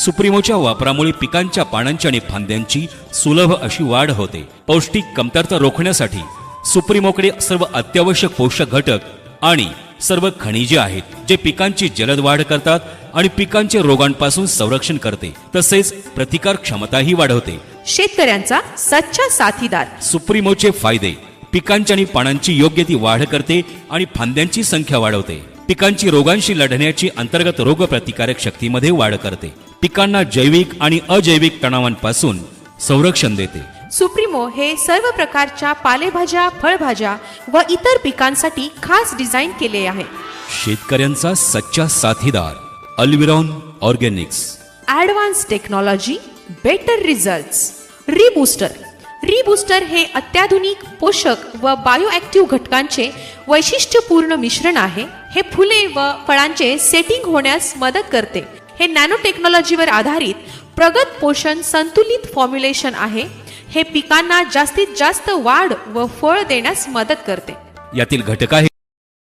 सुप्रीमोच्या वापरामुळे पिकांच्या पानांची आणि फांद्यांची सुलभ अशी वाढ होते. पौष्टिक कमतरता रोखण्यासाठी सुप्रीमोकडे सर्व अत्यावश्यक पोषक घटक आणि सर्व खनिजे आहेत जे पिकांची जलद वाढ करतात आणि पिकांचे रोगांपासून संरक्षण करते. तसेच प्रतिकार क्षमताही वाढवते. शेतकऱ्यांचा सच्चा साथीदार. सुप्रीमोचे फायदे पिकांची आणि पानांची योग्य ती वाढ करते आणि फांद्यांची संख्या वाढवते. पिकांची रोगांशी लढण्याची अंतर्गत रोगप्रतिकारक शक्तीमध्ये वाढ करते. पिकांना जैविक आणि अजैविक तणावांपासून संरक्षण देते. सुप्रीमो हे सर्व प्रकारच्या पालेभाज्या फळभाज्या व इतर पिकांसाठी खास डिझाईन केले आहे. शेतकऱ्यांचा सच्चा साथीदार Alviron organics. Advance technology better result rebooster rebooster हे अत्याधुनिक पोषक व बायोॲक्टिव्ह घटकांचे वैशिष्ट्यपूर्ण मिश्रण आहे. हे फुले व फळांचे सेटिंग होण्यास मदत करते. हे नॅनो टेक्नॉलॉजीवर आधारित प्रगत पोषण संतुलित फॉर्म्युलेशन आहे. हे पिकांना जास्तीत जास्त वाढ व फळ देण्यास मदत करते. यातील घटक आहे